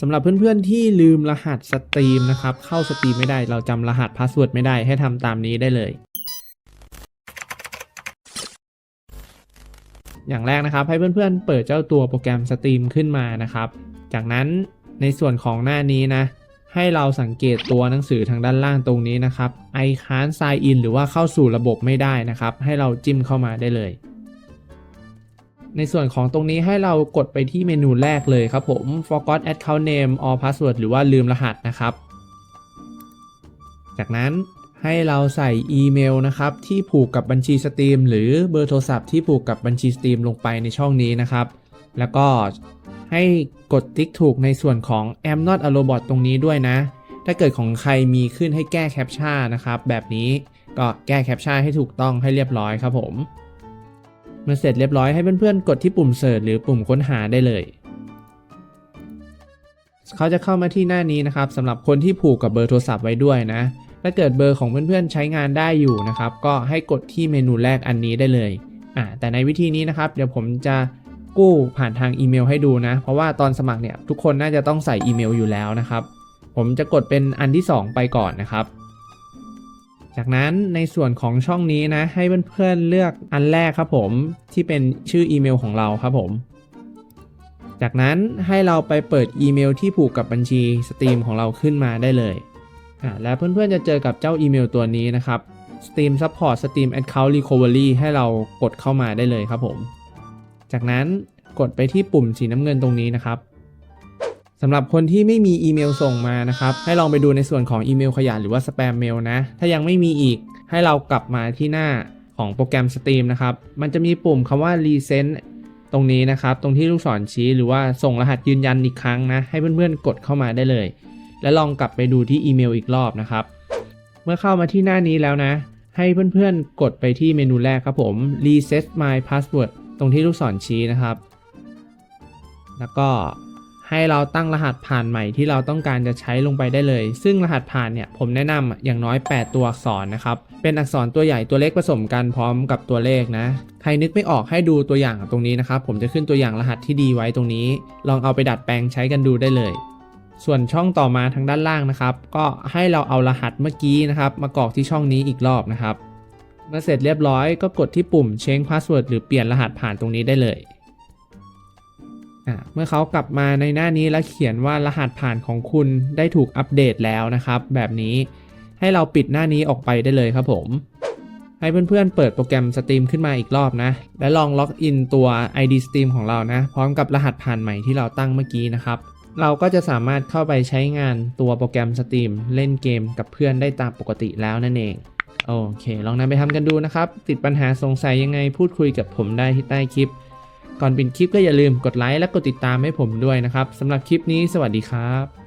สำหรับเพื่อนๆที่ลืมรหัสสตรีมนะครับ เข้าสตรีมไม่ได้ เราจำรหัสพาสเวิร์ดไม่ได้ให้ทำตามนี้ได้เลย อย่างแรกนะครับให้เพื่อนๆเปิดเจ้าตัวโปรแกรมสตรีมขึ้นมานะครับ จากนั้นในส่วนของหน้านี้นะ ให้เราสังเกตตัวหนังสือทางด้านล่างตรงนี้นะครับ I can't sign in หรือว่าเข้าสู่ระบบไม่ได้นะครับ ให้เราจิ้มเข้ามาได้เลย ในส่วนของตรงนี้ให้เรากดไปที่เมนูแรกเลยครับผม forgot account name or password หรือว่าลืมรหัสนะครับ จากนั้นให้เราใส่อีเมลนะครับที่ผูกกับบัญชีสตรีมหรือเบอร์โทรศัพท์ที่ผูกกับบัญชีสตรีมลงไปในช่องนี้นะครับ แล้วก็ให้กดติ๊กถูกในส่วนของ am not a robot ตรงนี้ด้วยนะ ถ้าเกิดของใครมีขึ้นให้แก้แคปชั่นนะครับ แบบนี้ก็แก้แคปชั่นให้ถูกต้องให้เรียบร้อยครับผม เมื่อเสร็จเรียบร้อยให้เพื่อนๆ กดที่ปุ่มเสิร์ชหรือปุ่มค้นหาได้เลย เขาจะเข้ามาที่หน้านี้นะครับสำหรับคนที่ผูกกับเบอร์โทรศัพท์ไว้ด้วยนะ ถ้าเกิดเบอร์ของเพื่อนๆ ใช้งานได้อยู่นะครับ ก็ให้กดที่เมนูแรกอันนี้ได้เลยอ่าแต่ในวิธีนี้นะครับ เดี๋ยวผมจะกู้ผ่านทางอีเมลให้ดูนะ เพราะว่าตอนสมัครเนี่ยทุกคนน่าจะต้องใส่อีเมลอยู่แล้วนะครับ ผมจะกดเป็นอันที่ 2 ไปก่อนนะครับ จากนั้นในส่วนของช่องนี้นะ ให้เพื่อนๆเลือกอันแรกครับผมที่เป็นชื่ออีเมลของเราครับผม จากนั้นให้เราไปเปิดอีเมลที่ผูกกับบัญชีสตรีมของเราขึ้นมาได้เลยอ่าแล้วเพื่อนๆจะเจอกับเจ้าอีเมลตัวนี้นะครับ Steam Support Steam Account Recovery ให้เรากดเข้ามาได้เลยครับผม จากนั้นกดไปที่ปุ่มสีน้ำเงินตรงนี้นะครับ สำหรับคนที่ไม่มีอีเมลส่งมานะครับ ให้ลองไปดูในส่วนของอีเมลขยะหรือว่าสแปมเมลนะ ถ้ายังไม่มีอีก ให้เรากลับมาที่หน้าของโปรแกรม Steam นะครับ มันจะมีปุ่มคำว่า Resend ตรงนี้นะครับ ตรงที่ลูกศรชี้หรือว่าส่งรหัสยืนยันอีกครั้งนะ ให้เพื่อนๆ กดเข้ามาได้เลย และลองกลับไปดูที่อีเมลอีกรอบนะครับ เมื่อเข้ามาที่หน้านี้แล้วนะ ให้เพื่อนๆ กดไปที่เมนูแรกครับผม Reset My Password ตรงที่ลูกศรชี้นะครับ แล้วก็ ให้เราตั้งรหัสผ่านใหม่ที่เราต้องการจะใช้ลงไปได้เลย ซึ่งรหัสผ่านเนี่ยผมแนะนำอย่างน้อย 8 ตัวอักษรนะครับ เป็นอักษรตัวใหญ่ตัวเล็กผสมกันพร้อมกับตัวเลขนะ ใครนึกไม่ออกให้ดูตัวอย่างตรงนี้นะครับ ผมจะขึ้นตัวอย่างรหัสที่ดีไว้ตรงนี้ ลองเอาไปดัดแปลงใช้กันดูได้เลยส่วนช่องต่อมาทางด้านล่างนะครับ ก็ให้เราเอารหัสเมื่อกี้นะครับ มากรอกที่ช่องนี้อีกรอบนะครับ เมื่อเสร็จเรียบร้อยก็กดที่ปุ่ม change password หรือเปลี่ยนรหัสผ่านตรงนี้ได้เลย เมื่อเขากลับมาในหน้านี้แล้วเขียนว่ารหัสผ่านของคุณได้ถูกอัปเดตแล้วนะครับ แบบนี้ให้เราปิดหน้านี้ออกไปได้เลยครับผม ให้เพื่อนๆเปิดโปรแกรม Steam ขึ้นมาอีกรอบนะ และลองล็อกอินตัว ID Steam ของเรานะ พร้อมกับรหัสผ่านใหม่ที่เราตั้งเมื่อกี้นะครับ เราก็จะสามารถเข้าไปใช้งานตัวโปรแกรม Steam เล่นเกมกับเพื่อนได้ตามปกติแล้วนั่นเองโอเค ลองนำไปทำกันดูนะครับ ติดปัญหาสงสัยยังไงพูดคุยกับผมได้ที่ใต้คลิป ก่อนปิดคลิปก็อย่าลืมกดไลค์และกดติดตามให้ผมด้วยนะครับสำหรับคลิปนี้สวัสดีครับ